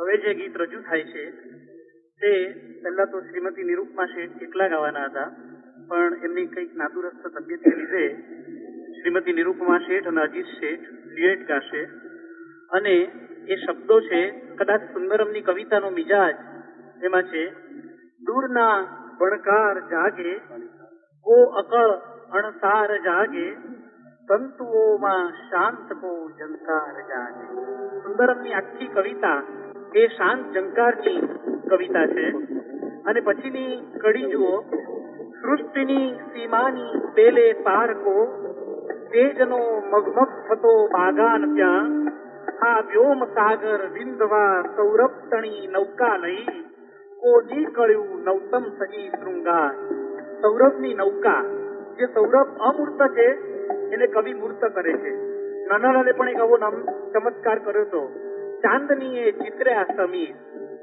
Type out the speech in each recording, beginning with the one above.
હવે જે ગીત રજૂ થાય છે, તે પહેલા તો શ્રીમતી નિરૂપમા શેઠ એકલા ગાવાના હતા, પણ એમની કંઈક નાદુરસ્ત તબિયતને લીધે શ્રીમતી નિરૂપમા શેઠ અને અજીત શેઠ ડ્યુએટ ગાશે. અને એ શબ્દો છે, કદાચ સુંદરમની કવિતાનો મિજાજ, એમાં છે, દૂરના વણકાર જાગે, કો અકળ અણસાર જાગે, તંતુઓમાં શાંત કો જંકાર જાગે. સુંદરમની આખી કવિતા એ શાંત જંકારની કવિતા છે. અને પછીની કડી જુઓ. સૃષ્ટિની સીમાની પેલે પારકો તેજનો મગમગ થતો બાગાન ત્યાં, આ વ્યોમ સાગર વિંધવા સૌરભતણી નૌકા લઈ, કોજી કળ્યું નવતમ સહી શૃંગાર. સૌરભની નૌકા, જે સૌરભ અમૂર્ત છે, એને કવિ મૂર્ત કરે છે. નાનાલાલે પણ એક આવો નામ ચમત્કાર કર્યો હતો. ચાંદનીએ ચિત્ર્યા સમીર.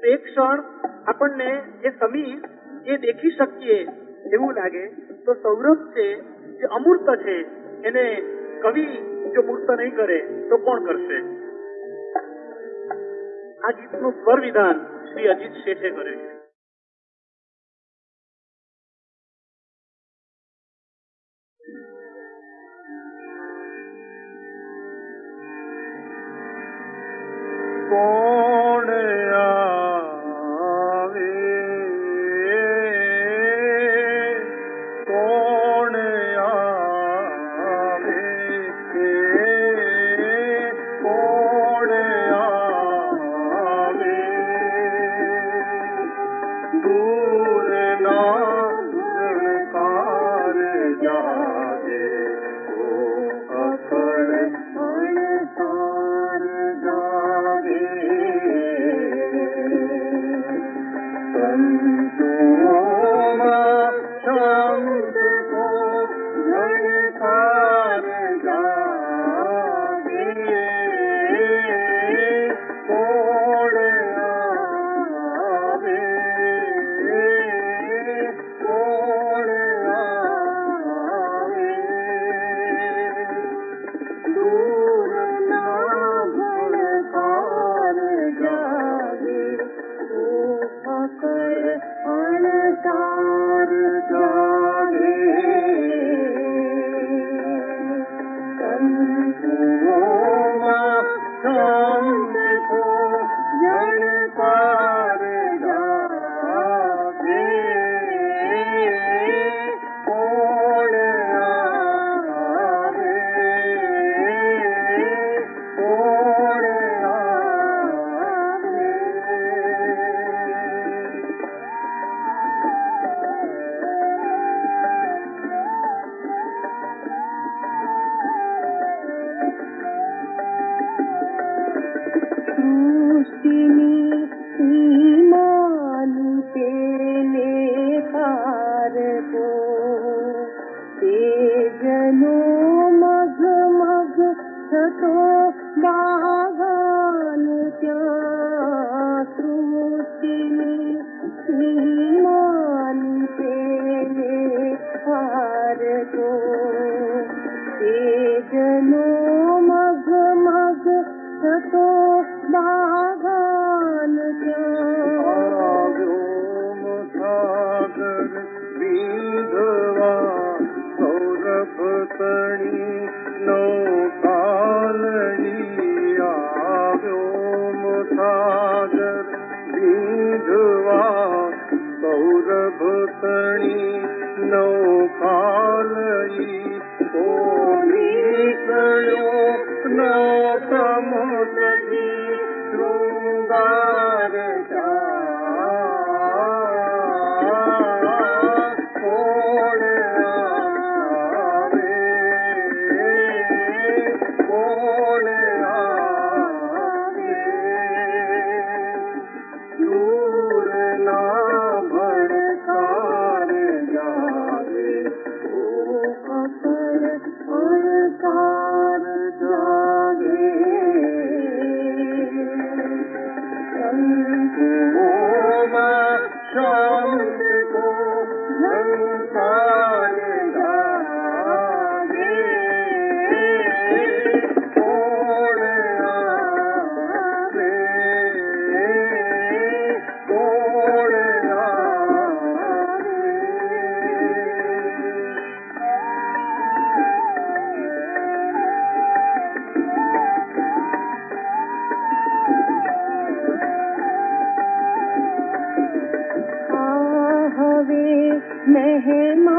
તો એક ક્ષણ આપણને એ સમીર એ દેખી શકીએ એવું લાગે. તો સૌરભ છે, જે અમૂર્ત છે, એને કવિ જો મૂર્ત નહીં કરે, તો કોણ કરશે? આ ગીતનું સ્વર વિધાન શ્રી અજીત શેઠે કર્યું છે. કોણ धवा सौरभ तणी नौकाली पोनो नौकमी जुंग दुर्गा मेहमा